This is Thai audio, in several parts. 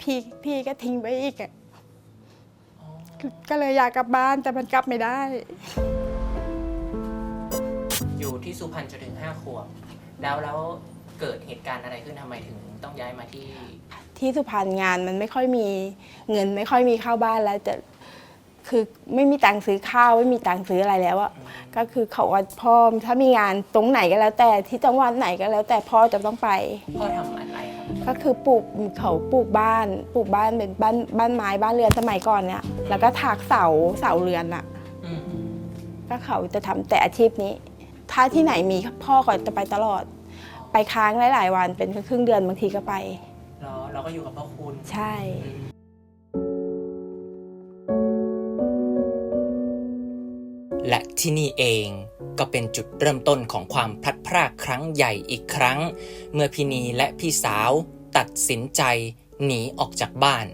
พี่พี่ก็ทิ้งไว้อีกอะก็เลยอยากกลับบ้านแต่มันกลับไม่ได้ อยู่ที่สุพรรณจนถึงห้าขวบแล้วแล้วเกิดเหตุการณ์อะไรขึ้นทำไมถึงต้องย้ายมาที่ ที่สุพรรณงานมันไม่ค่อยมีเงินไม่ค่อยมีเข้าบ้านแล้วจะคือไม่มีตังค์ซื้อข้าวไม่มีตังค์ซื้ออะไรแล้วอะก็คือเขาว่าพ่อถ้ามีงานตรงไหนก็แล้วแต่ที่จังหวัดไหนก็แล้วแต่พ่อจะต้องไป พ่อทำอะไรครับ ก็คือปลูกเขาปลูกบ้านปลูกบ้านเป็นบ้านบ้านไม้บ้านเรือนสมัยก่อนเนี่ย แล้วก็ถากเสาเสาเรือนอะอืมก็เขาจะทำแต่อาชีพนี้ ถ้าที่ไหนมีพ่อก็จะไปตลอด ไปค้างหลาย ๆ วันเป็นครึ่งเดือนบางทีก็ไปเราเราก็อยู่กับพ่อคุณใช่และที่นี่เองก็เป็นจุดเริ่มต้นของความพลัดพรากครั้งใหญ่อีกครั้ง เมื่อพี่นีและพี่สาว ตัดสินใจหนีออกจากบ้าน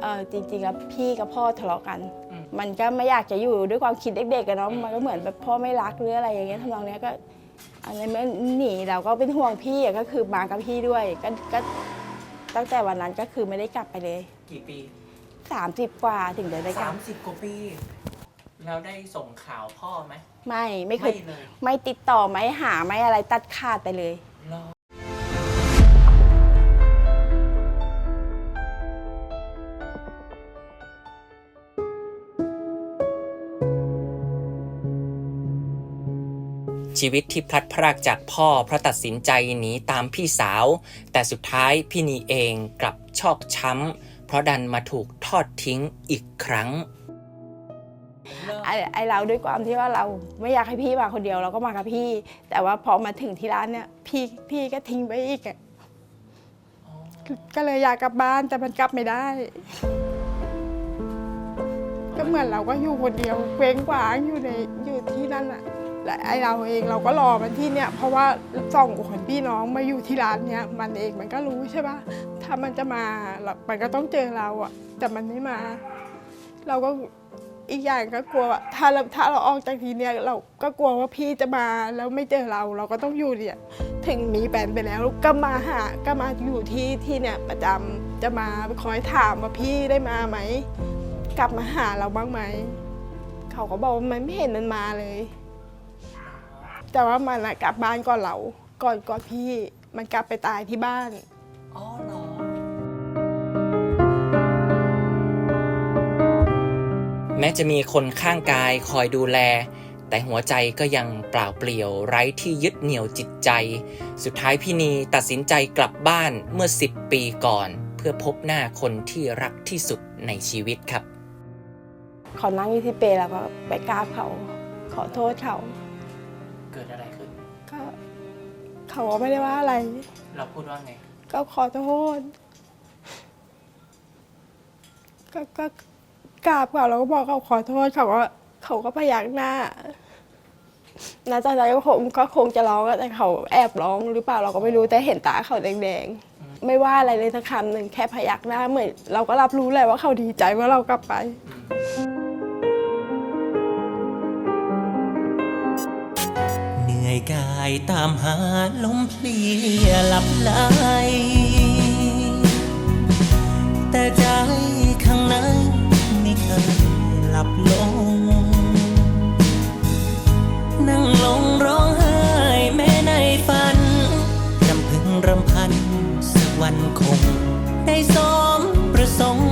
เออจริงๆแล้วพี่กับพ่อทะเลาะกัน อืม มันก็ไม่อยากจะอยู่ด้วยความคิดเด็กๆกันเนาะมันก็เหมือนแบบพ่อไม่รักหรืออะไรอย่างเงี้ยทำนองเนี้ยก็อะไรไม่หนีเราก็เป็นห่วงพี่อะก็คือมากับพี่ด้วยก็ก็ตั้งแต่วันนั้นก็คือไม่ได้กลับไปเลยกี่ปี 30กว่าถึงจะได้กสาลับมสิบกว่าปี แล้วได้ส่งข่าวพ่อไหมไม่ไม่เคยเลยไม่ติดต่อไม่หาไม่อะไรตัดขาดไปเลยรอชีวิตที่พลัดพรากจากพ่อเพราะตัดสินใจหนีตามพี่สาว แต่สุดท้ายพี่นีเองกลับชอกช้ำ เพราะดันมาถูกทอดทิ้งอีกครั้ง ไอ้ไอเราด้วยความที่ว่าเราไม่อยากให้พี่มาคนเดียวเราก็มากับพี่ แต่ว่าพอมาถึงที่ร้านเนี่ยพี่พี่ก็ทิ้งไว้อีกอะก็เลยอยากกลับบ้านแต่มันกลับไม่ได้ ก็เหมือนเราก็อยู่คนเดียวเคว้งคว้างอยู่ในอยู่ที่นั่นอะและไอเราเองเราก็รอมันที่เนี่ย เพราะว่าสองคนพี่น้องมาอยู่ที่ร้านเนี่ยมันเองมันก็รู้ใช่ปะถ้ามันจะมาเรามันก็ต้องเจอเราอะแต่มันไม่มา เราก็ อีกอย่างก็กลัวว่าถ้าเราถ้าเราออกจากทีเนี่ยเราก็กลัวว่าพี่จะมาแล้วไม่เจอเราเราก็ต้องอยู่เนี่ยถึงมีแฟนไปแล้วก็มาหาก็มาอยู่ที่ที่เนี่ยประจำจะมาคอยถามว่าพี่ได้มาไหมกลับมาหาเราบ้างไหมเขาก็บอกว่ามันไม่เห็นมันมาเลย แต่ว่ามันอะกลับบ้านก่อนเราก่อนก่อนพี่มันกลับไปตายที่บ้านอ๋อเหรอ แม้จะมีคนข้างกายคอยดูแล แต่หัวใจก็ยังเปล่าเปลี่ยวไร้ที่ยึดเหนี่ยวจิตใจ สุดท้ายพี่นีตัดสินใจกลับบ้านเมื่อ 10 ปีก่อน เพื่อพบหน้าคนที่รักที่สุดในชีวิตครับเขานั่งอยู่ที่เปรย์แล้วก็ไปกราบเขา ขอโทษเขา เกิดอะไรขึ้น ก็เขาก็ไม่ได้ว่าอะไร เราพูดว่าไง ก็ขอโทษ ก็ก็ กราบเขาแล้วก็บอกเขาขอโทษเขาก็เขาก็พยักหน้าณตอนนั้นก็คงก็คงจะร้องแต่เขาแอบร้องหรือเปล่าเราก็ไม่รู้แต่เห็นตาเขาแดงๆ ไม่ว่าอะไรเลยสักคำหนึ่งแค่พยักหน้าเหมือนเราก็รับรู้แหละว่าเขาดีใจว่าเรากลับไป เหนื่อยกายตามหาลมเพลียหลับไหล ได้สมประสงค์